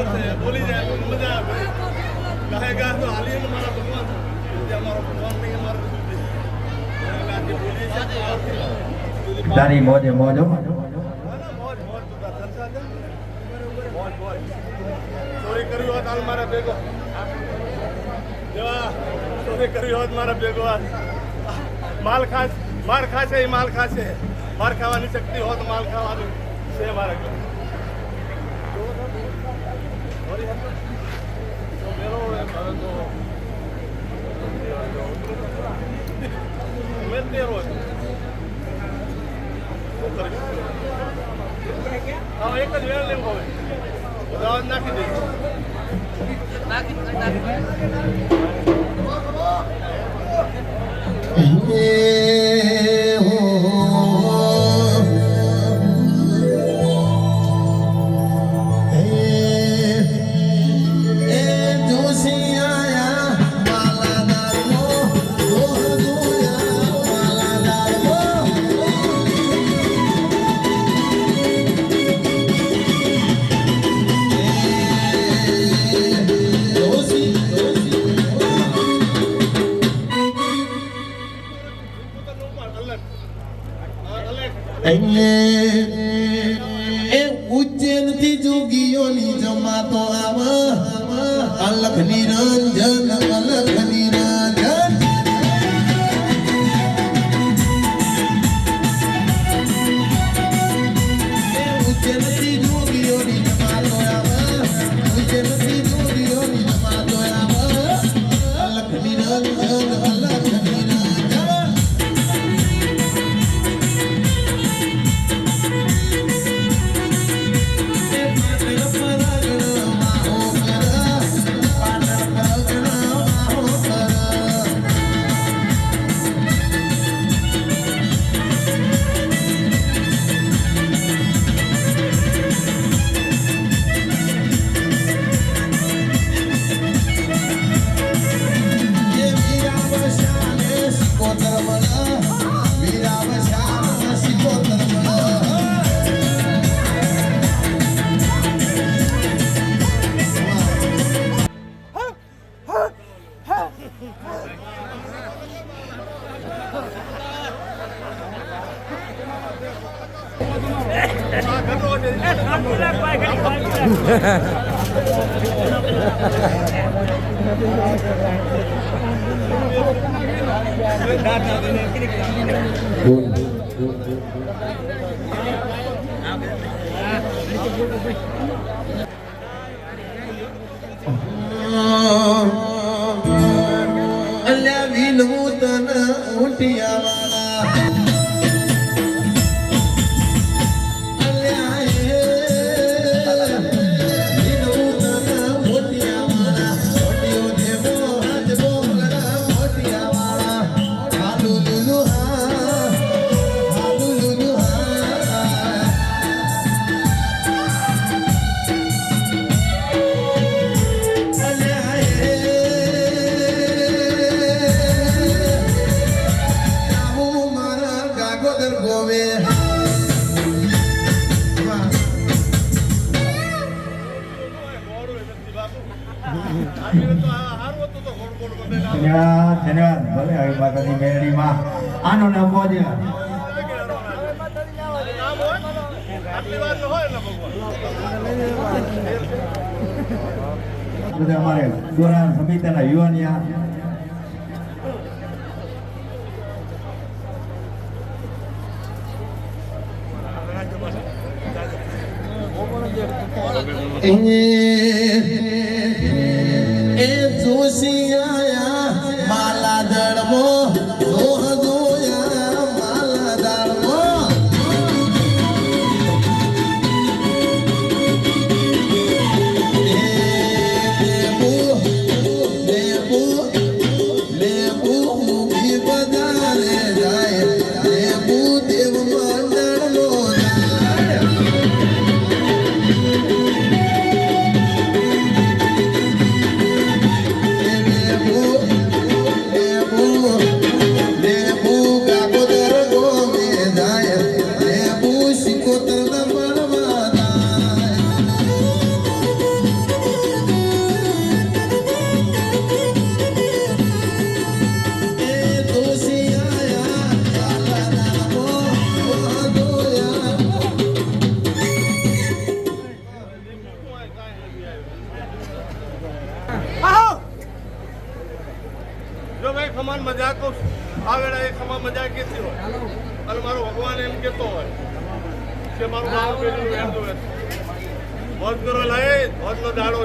અંદર બોલી જાય મજા આવે. ગાય ગાય તો હાલીએ ને મારા ભગવાન. અમારો ભગવાન નહીં અમારો તારી મોજે મોજો. ચોરી કરવી હોત હાલ મારા ભેગો. જેવા ચોરી કરી હોત મારા ભેગો હાલ. માલ ખાસ માર ખાશે એ માલ ખાશે. માર ખાવાની શક્તિ હોત માલ ખાવાની. છે મારા ઘરે. ચોરી હતી? તો મેલો એમ હવે તો મેં જ તેરો છું. શું કરીશ? હા, એક જ વેળ લેવું હવે બધા નાખી દઈશ અલગ እኝ અલ્યા વિનૂતન ઉઠિયા આવે. ધન્યવાદ ધન્યવાદ ભલે આવી માતાની મેળીમાં આનો નામ મોજે નામ હોય? આટલી વાર ન હોય ને ભગવાન બધા અમારે દોરા સમિતિના યુવાનિયા એ જોશી કરો લાય મોજનો દાડો.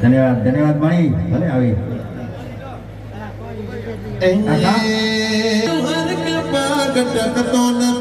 ધન્યવાદ ધન્યવાદ માણી ભલે આવી. ન